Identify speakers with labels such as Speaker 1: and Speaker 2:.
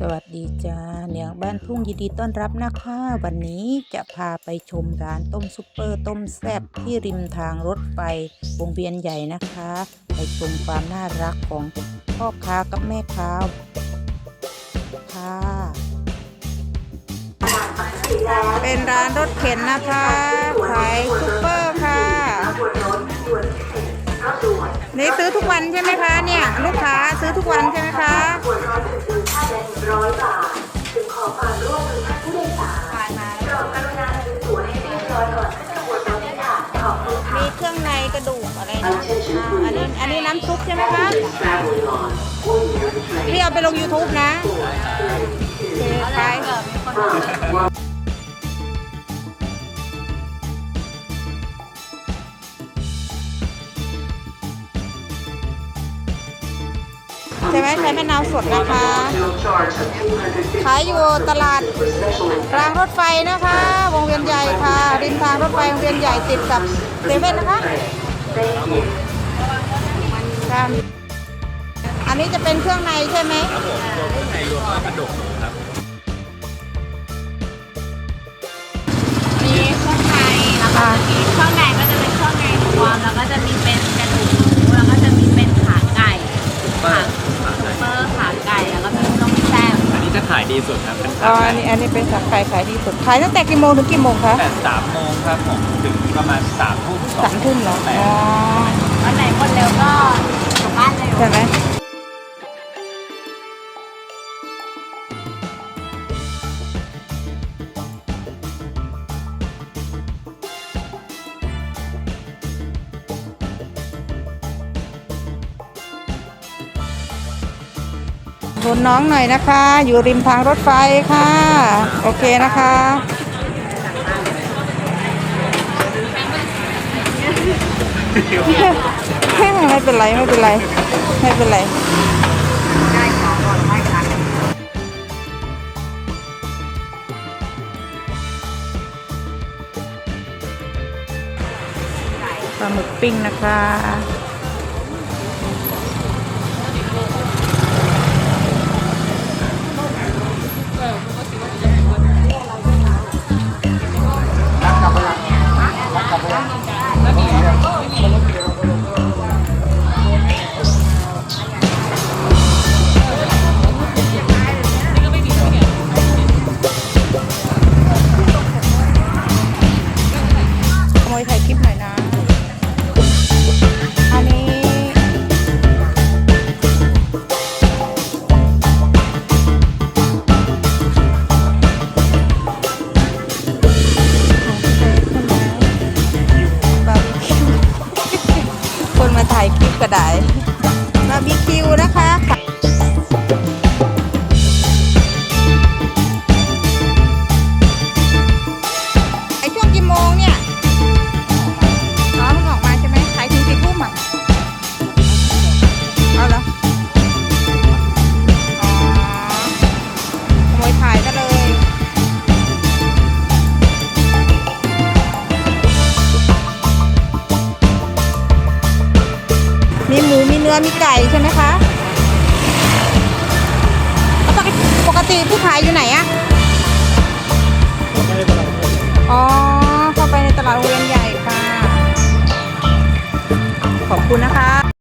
Speaker 1: สวัสดีจ้าเหนียงบ้านทุ่งยินดีต้อนรับนะคะ วันนี้จะพาไปชมร้านต้มซุปเปอร์ต้มแซ่บที่ริมทางรถไฟวงเวียนใหญ่นะคะ ไปชมความน่ารักของพ่อค้ากับแม่ค้าค่ะเป็นร้านรถเข็นนะคะขายซุปเปอร์ค่ะ นี่ซื้อทุกวันใช่ไหมคะเนี่ย ลูกค้าซื้อทุกวันใช่ไหมคะ
Speaker 2: กระดู
Speaker 1: กอะไรนะอ่าอันนี้อันนี้น้ำซุปใช่ไหมคะพี่เอาไปลง YouTube นะโอเคขายใช่ไหมใช้มะนาวสดนะคะขายอยู่ตลาดรางรถไฟนะคะ วงเวียนใหญ่ค่ะ ริมทางรถไฟวงเวียนใหญ่ติดกับเซเว่นนะคะ ครับอันนี้จะเป็นเครื่องในใช่ไหม
Speaker 3: มีา
Speaker 4: ยดีสุดครับเป็น
Speaker 1: อ๋
Speaker 4: ขา
Speaker 1: อ
Speaker 4: ไก่
Speaker 1: อันนี้อันนี้เป็นสาขายขายดีสุดขายตั้งแต่กี่โมงถึงกี่โมงคะ
Speaker 4: แต่สามโมงครับผมถึงประมาณสามทุ่ม
Speaker 1: สามทุ่มเหรอ
Speaker 4: แปด
Speaker 1: อ๋อ
Speaker 3: วันไหนหมดเร็วก็กลับบ้านเร็ว
Speaker 1: ใช่ไหม ทนน้องหน่อยนะคะ อยู่ริมทางรถไฟค่ะ โอเคนะคะไม่เป็นไรไม่เป็นไรไม่เป็นไรปลาหมึกปิ้งนะคะ ก็ได้ มีหมูมีเนื้อมีไก่ใช่ไหมคะปกติปกติผู้ขายอยู่ไหนอะ